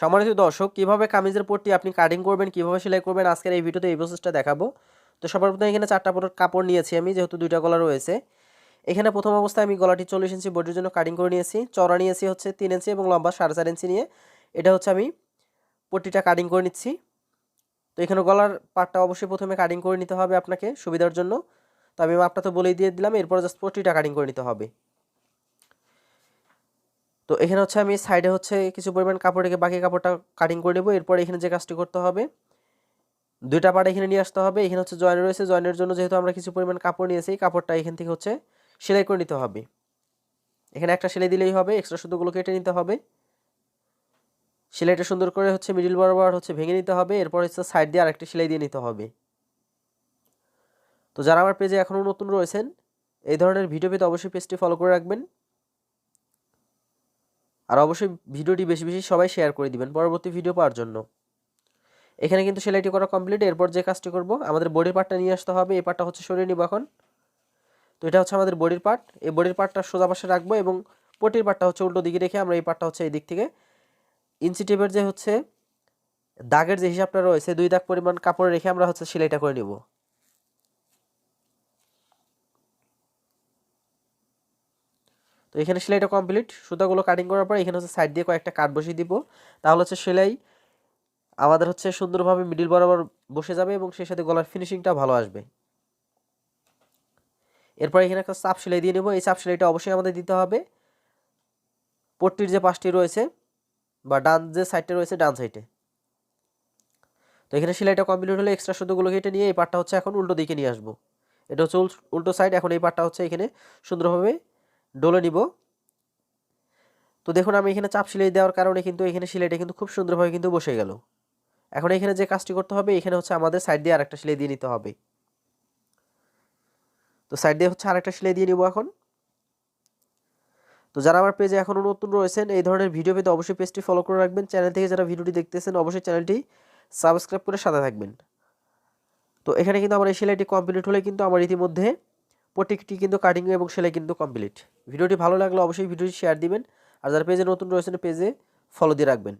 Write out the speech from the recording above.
সম্মানিত দর্শক, কীভাবে কামিজের পট্টি আপনি কাটিং করবেন, কীভাবে সেলাই করবেন, আজকের এই ভিডিওতে এই প্রসেসটা দেখাবো। তো সবার প্রথমে এখানে চারটা পরের কাপড় নিয়েছি আমি, যেহেতু দুইটা গলা রয়েছে। এখানে প্রথম অবস্থায় আমি গলাটি চল্লিশ ইঞ্চি বডির জন্য কাটিং করে নিয়েছি। চড়া নিয়েছি হচ্ছে তিন ইঞ্চি এবং লম্বা সাড়ে চার ইঞ্চি নিয়ে। এটা হচ্ছে আমি পট্টিটা কাটিং করে নিচ্ছি। তো এখানে গলার পাটটা অবশ্যই প্রথমে কাটিং করে নিতে হবে আপনাকে সুবিধার জন্য। তো আমি মাপটা তো বলেই দিয়ে দিলাম, এরপর জাস্ট পট্টিটা কাটিং করে নিতে হবে। তো এখানে হচ্ছে আমি সাইডে হচ্ছে কিছু পরিমাণ কাপড় রেখে বাকি কাপড়টা কাটিং করে নেব। এরপর এখানে যে কাজটি করতে হবে, দুইটা পার্ট এখানে নিয়ে আসতে হবে। এখানে হচ্ছে জয়েন রয়েছে। জয়েনের জন্য যেহেতু আমরা কিছু পরিমাণ কাপড় নিয়েছি কাপড়টা এখান থেকে হচ্ছে সেলাই করে নিতে হবে। এখানে একটা সেলাই দিলেই হবে এক্সট্রা সুতোগুলো কেটে নিতে হবে। সেলাইটা সুন্দর করে হচ্ছে মিডিল বরাবর হচ্ছে ভেঙে নিতে হবে। এরপর হচ্ছে সাইড দিয়ে আরেকটি সেলাই দিয়ে নিতে হবে। তো যারা আমার পেজে এখনও নতুন রয়েছেন, এই ধরনের ভিডিও পেতে অবশ্যই পেজটি ফলো করে রাখবেন। আর অবশ্যই ভিডিওটি বেশি বেশি সবাই শেয়ার করে দিবেন পরবর্তী ভিডিও পাওয়ার জন্য। এখানে কিন্তু সেলাইটি করা কমপ্লিট এরপর যে কাজটি করব, আমাদের বডির পার্টটা নিয়ে আসতে হবে, এই পার্টটা হচ্ছে সরিয়ে নিব এখন। তো এটা হচ্ছে আমাদের বডির পার্ট এই বডির পার্টটা সোজা পাশে রাখব এবং পটির পার্টটা হচ্ছে উল্টো দিকে রেখে আমরা এই পার্টটা হচ্ছে এই দিক থেকে। ইঞ্চি টেপের যে হচ্ছে দাগের যে হিসাবটা রয়েছে, দুই দাগ পরিমাণ কাপড় রেখে আমরা হচ্ছে সেলাইটা করে নিব। তো এখানে সেলাইটা কমপ্লিট সুতাগুলো কাটিং করার পর এখানে হচ্ছে সাইড দিয়ে কয়েকটা কাট বসিয়ে দিব। তাহলে হচ্ছে সেলাই আমাদের হচ্ছে সুন্দরভাবে মিডিল বরাবর বসে যাবে এবং সেই সাথে গলার ফিনিশিংটা ভালো আসবে। এরপর এখানে একটা চাপ সেলাই দিয়ে নেব। এই চাপ সেলাইটা অবশ্যই আমাদের দিতে হবে। পট্টির যে পাশটি রয়েছে বা ডান যে সাইডটা রয়েছে, ডান সাইডে তো এখানে সেলাইটা কমপ্লিট হলে এক্সট্রা সুতোগুলো কেটে নিয়ে এই পাটটা হচ্ছে এখন উল্টো দিকে নিয়ে আসব। এটা হচ্ছে উল্টো সাইড এখন এই পাটটা হচ্ছে এখানে সুন্দরভাবে ডলে নিব। তো দেখুন, আমি এখানে চাপ সেলাই দেওয়ার কারণে কিন্তু এখানে সেলাইটা কিন্তু খুব সুন্দরভাবে কিন্তু বসে গেল। এখন এখানে যে কাজটি করতে হবে, এখানে হচ্ছে আমাদের সাইড দিয়ে আরেকটা সেলাই দিয়ে নিতে হবে। তো সাইড দিয়ে হচ্ছে আরেকটা সেলাই দিয়ে নিব এখন। তো যারা আমার পেজে এখনও নতুন রয়েছেন, এই ধরনের ভিডিও পেতে অবশ্যই পেজটি ফলো করে রাখবেন। চ্যানেল থেকে যারা ভিডিওটি দেখতেছেন, অবশ্যই চ্যানেলটি সাবস্ক্রাইব করে সাথে থাকবেন। তো এখানে কিন্তু আমার এই সেলাইটি কমপ্লিট হলে কিন্তু আমার ইতিমধ্যে প্রত্যেকটি কিন্তু কাটিং এবং সেলাই কিন্তু কমপ্লিট ভিডিওটি ভালো লাগলে অবশ্যই ভিডিওটি শেয়ার দিবেন। আর যারা পেজে নতুন রয়েছেন, পেজে ফলো দিয়ে রাখবেন।